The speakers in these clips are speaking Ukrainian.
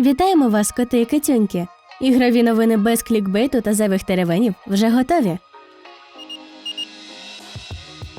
Вітаємо вас, коти і китюньки! Ігрові новини без клікбейту та зайвих теревенів вже готові.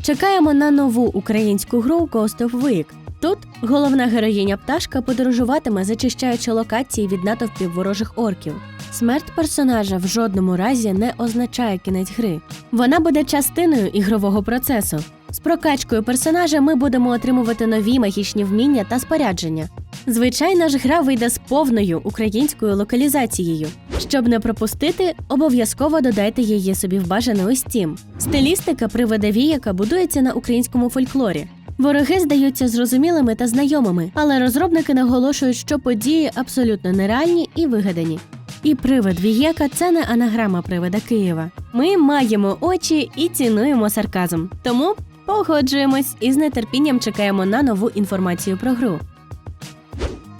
Чекаємо на нову українську гру Ghost of Week. Тут головна героїня пташка подорожуватиме, зачищаючи локації від натовпів ворожих орків. Смерть персонажа в жодному разі не означає кінець гри. Вона буде частиною ігрового процесу. З прокачкою персонажа ми будемо отримувати нові магічні вміння та спорядження. Звичайна ж гра вийде з повною українською локалізацією. Щоб не пропустити, обов'язково додайте її собі в бажане у Steam. Стилістика привида віяка будується на українському фольклорі. Вороги здаються зрозумілими та знайомими, але розробники наголошують, що події абсолютно нереальні і вигадані. І привид Вієка це не анаграма привида Києва. Ми маємо очі і цінуємо сарказм. Тому погоджуємось і з нетерпінням чекаємо на нову інформацію про гру.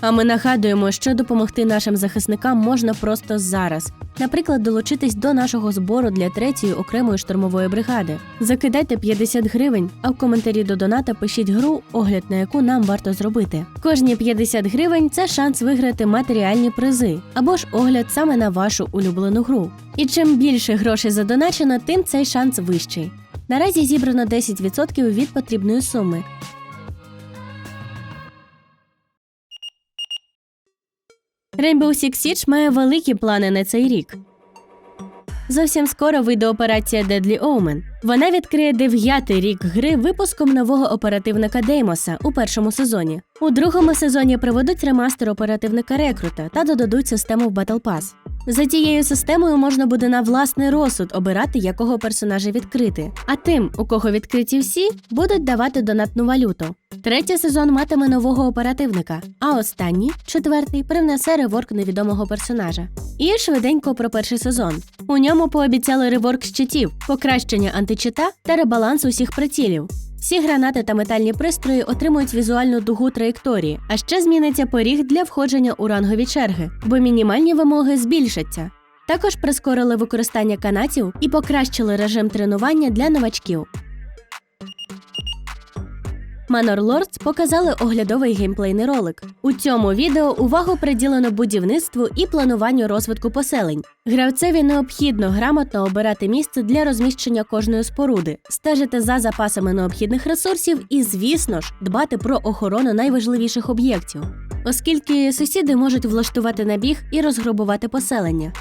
А ми нагадуємо, що допомогти нашим захисникам можна просто зараз. Наприклад, долучитись до нашого збору для третьої окремої штурмової бригади. Закидайте 50 гривень, а в коментарі до доната пишіть гру, огляд на яку нам варто зробити. Кожні 50 гривень це шанс виграти матеріальні призи або ж огляд саме на вашу улюблену гру. І чим більше грошей задоначено, тим цей шанс вищий. Наразі зібрано 10% від потрібної суми. Rainbow Six Siege має великі плани на цей рік. Зовсім скоро вийде операція Deadly Omen. Вона відкриє дев'ятий рік гри випуском нового оперативника Деймоса у першому сезоні. У другому сезоні проведуть ремастер оперативника Рекрута та додадуть систему в Battle Pass. За тією системою можна буде на власний розсуд обирати, якого персонажа відкрити. А тим, у кого відкриті всі, будуть давати донатну валюту. Третій сезон матиме нового оперативника, а останній, четвертий, привнесе реворк невідомого персонажа. І швиденько про перший сезон. У ньому пообіцяли реворк щитів, покращення античита та ребаланс усіх прицілів. Всі гранати та метальні пристрої отримують візуальну дугу траєкторії, а ще зміниться поріг для входження у рангові черги, бо мінімальні вимоги збільшаться. Також прискорили використання канатів і покращили режим тренування для новачків. Manor Lords показали оглядовий геймплейний ролик. У цьому відео увагу приділено будівництву і плануванню розвитку поселень. Гравцеві необхідно грамотно обирати місце для розміщення кожної споруди, стежити за запасами необхідних ресурсів і, звісно ж, дбати про охорону найважливіших об'єктів, оскільки сусіди можуть влаштувати набіг і розграбувати поселення.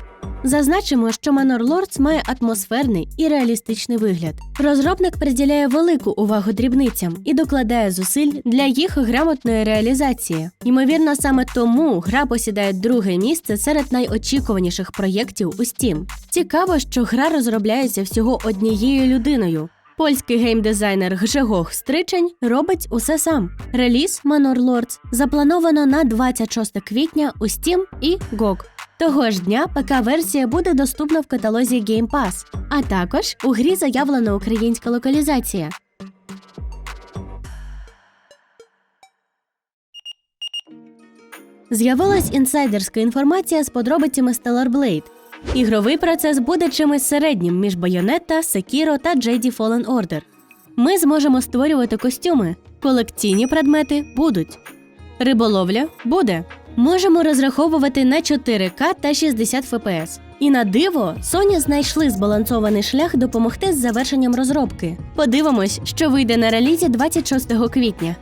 Зазначимо, що Manor Lords має атмосферний і реалістичний вигляд. Розробник приділяє велику увагу дрібницям і докладає зусиль для їх грамотної реалізації. Ймовірно, саме тому гра посідає друге місце серед найочікуваніших проєктів у Steam. Цікаво, що гра розробляється всього однією людиною. Польський геймдизайнер Гжегох Стричень робить усе сам. Реліз Manor Lords заплановано на 26 квітня у Steam і GOG. Того ж дня ПК-версія буде доступна в каталозі Game Pass, а також у грі заявлена українська локалізація. З'явилась інсайдерська інформація з подробицями Stellar Blade. Ігровий процес буде чимось середнім між Bayonetta, Sekiro та JD Fallen Order. Ми зможемо створювати костюми, колекційні предмети будуть. Риболовля буде. Можемо розраховувати на 4К та 60 FPS. І на диво, Sony знайшли збалансований шлях допомогти з завершенням розробки. Подивимось, що вийде на релізі 26 квітня.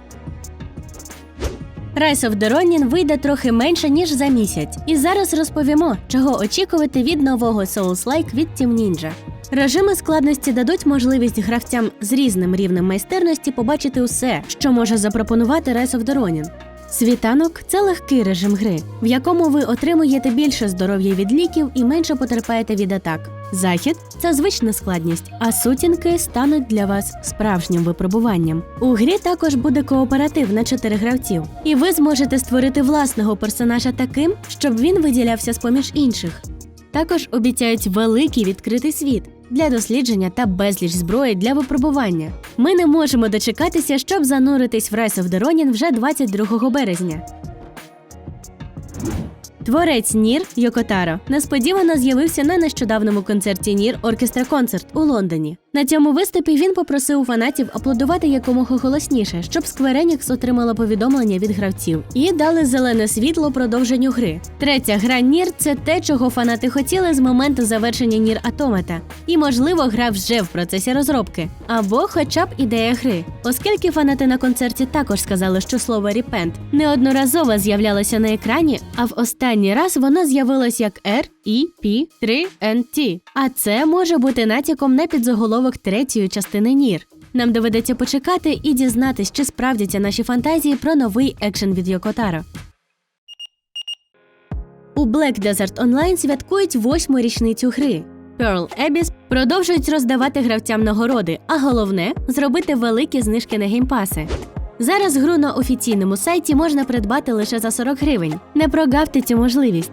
Rise of the Ronin вийде трохи менше, ніж за місяць. І зараз розповімо, чого очікувати від нового Souls-like від Team Ninja. Режими складності дадуть можливість гравцям з різним рівнем майстерності побачити усе, що може запропонувати Rise of the Ronin. Світанок це легкий режим гри, в якому ви отримуєте більше здоров'я від ліків і менше потерпаєте від атак. Захід це звична складність, а сутінки стануть для вас справжнім випробуванням. У грі також буде кооператив на 4 гравців, і ви зможете створити власного персонажа таким, щоб він виділявся з поміж інших. Також обіцяють великий відкритий світ для дослідження та безліч зброї для випробування. Ми не можемо дочекатися, щоб зануритись в Rise of the Ronin вже 22 березня. Творець Нір Йокотаро несподівано з'явився на нещодавному концерті Нір Оркестра Концерт у Лондоні. На цьому виступі він попросив фанатів аплодувати якомога голосніше, щоб Enix отримала повідомлення від гравців і дали зелене світло продовженню гри. Третя гра Нір це те, чого фанати хотіли з моменту завершення Нір Атомата. І, можливо, гра вже в процесі розробки, або хоча б ідея гри. Оскільки фанати на концерті також сказали, що слово «repent» неодноразово з'являлося на екрані, а в останній раз воно з'явилось як R, E, P, 3, N, T. А це може бути натяком на підзаголовок третьої частини Нір. Нам доведеться почекати і дізнатись, чи справдяться наші фантазії про новий екшен від Йокотаро. У Black Desert Online святкують восьму річницю гри. Pearl Abyss продовжують роздавати гравцям нагороди, а головне зробити великі знижки на геймпаси. Зараз гру на офіційному сайті можна придбати лише за 40 гривень. Не прогавте цю можливість.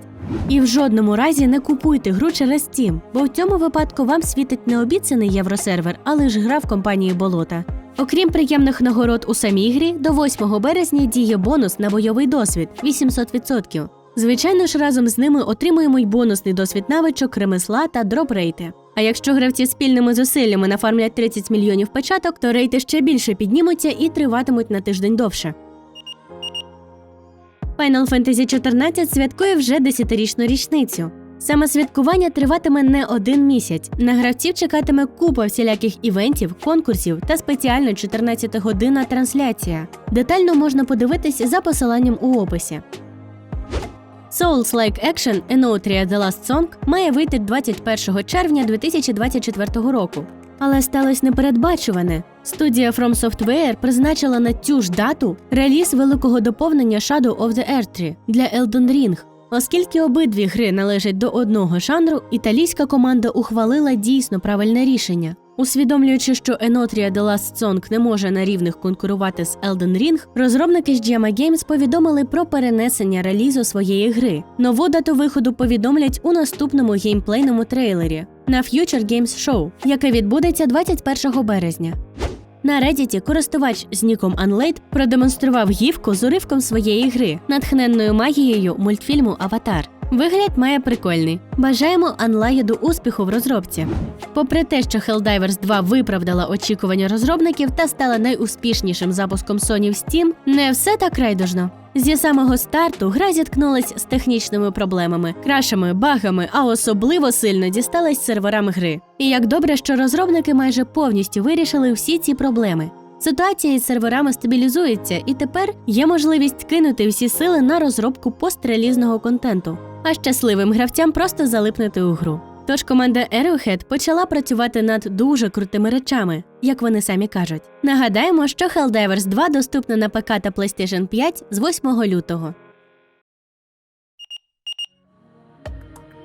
І в жодному разі не купуйте гру через Steam, бо в цьому випадку вам світить не обіцяний євросервер, а лише гра в компанії Болота. Окрім приємних нагород у самій грі, до 8 березня діє бонус на бойовий досвід 800%. Звичайно ж, разом з ними отримуємо й бонусний досвід навичок, ремесла та дроп-рейти. А якщо гравці спільними зусиллями нафармлять 30 мільйонів печаток, то рейти ще більше піднімуться і триватимуть на тиждень довше. Final Fantasy XIV святкує вже 10-річну річницю. Саме святкування триватиме не один місяць. На гравців чекатиме купа всіляких івентів, конкурсів та спеціальна 14-годинна трансляція. Детально можна подивитись за посиланням у описі. Souls-like Action Enotria The Last Song має вийти 21 червня 2024 року. Але сталося непередбачуване. Студія From Software призначила на цю ж дату реліз великого доповнення Shadow of the Erdtree для Elden Ring. Оскільки обидві гри належать до одного жанру, італійська команда ухвалила дійсно правильне рішення. Усвідомлюючи, що Enotria The Last Song не може на рівних конкурувати з Elden Ring, розробники GMA Games повідомили про перенесення релізу своєї гри. Нову дату виходу повідомлять у наступному геймплейному трейлері на Future Games Show, яке відбудеться 21 березня. На Reddit користувач з ніком Unlate продемонстрував гівку з уривком своєї гри, натхненною магією мультфільму Аватар. Вигляд має прикольний. Бажаємо Анлаєду успіху в розробці. Попри те, що Helldivers 2 виправдала очікування розробників та стала найуспішнішим запуском Sony в Steam, не все так райдужно. Зі самого старту гра зіткнулась з технічними проблемами, крашами, багами, а особливо сильно дісталась серверам гри. І як добре, що розробники майже повністю вирішили всі ці проблеми. Ситуація із серверами стабілізується, і тепер є можливість кинути всі сили на розробку пострелізного контенту, а щасливим гравцям просто залипнути у гру. Тож команда Arrowhead почала працювати над дуже крутими речами, як вони самі кажуть. Нагадаємо, що Helldivers 2 доступна на ПК та PlayStation 5 з 8 лютого.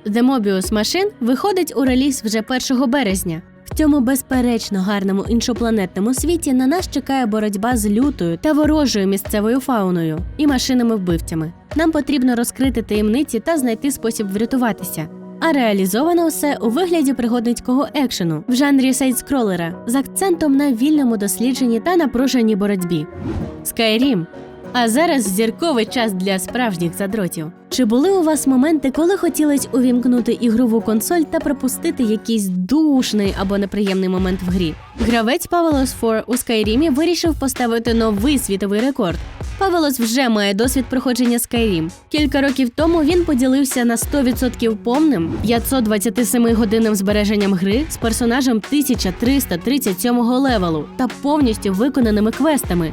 The Mobius Machine виходить у реліз вже 1 березня. В цьому безперечно гарному іншопланетному світі на нас чекає боротьба з лютою та ворожою місцевою фауною і машинами-вбивцями. Нам потрібно розкрити таємниці та знайти спосіб врятуватися. А реалізовано все у вигляді пригодницького екшену в жанрі сайдскролера з акцентом на вільному дослідженні та напруженій боротьбі. Skyrim. А зараз зірковий час для справжніх задротів. Чи були у вас моменти, коли хотілось увімкнути ігрову консоль та пропустити якийсь душний або неприємний момент в грі? Гравець Павелос 4 у Скайрімі вирішив поставити новий світовий рекорд. Павелос вже має досвід проходження Skyrim. Кілька років тому він поділився на 100% повним 527 годинним збереженням гри з персонажем 1337 левелу та повністю виконаними квестами.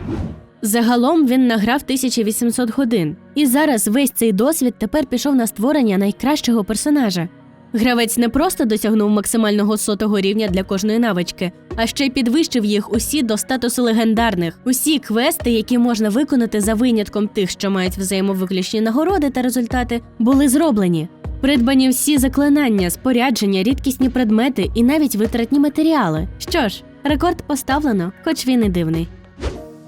Загалом він награв 1800 годин, і зараз весь цей досвід тепер пішов на створення найкращого персонажа. Гравець не просто досягнув максимального сотого рівня для кожної навички, а ще й підвищив їх усі до статусу легендарних. Усі квести, які можна виконати за винятком тих, що мають взаємовиключні нагороди та результати, були зроблені. Придбані всі заклинання, спорядження, рідкісні предмети і навіть витратні матеріали. Що ж, рекорд поставлено, хоч він і дивний.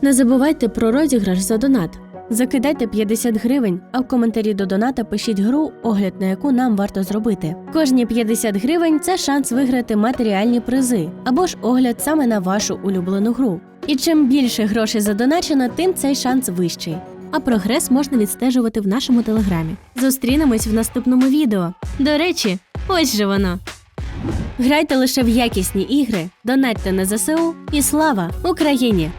Не забувайте про розіграш за донат. Закидайте 50 гривень, а в коментарі до доната пишіть гру, огляд на яку нам варто зробити. Кожні 50 гривень це шанс виграти матеріальні призи або ж огляд саме на вашу улюблену гру. І чим більше грошей задоначено, тим цей шанс вищий. А прогрес можна відстежувати в нашому телеграмі. Зустрінемось в наступному відео. До речі, ось же воно. Грайте лише в якісні ігри, донатьте на ЗСУ і слава Україні!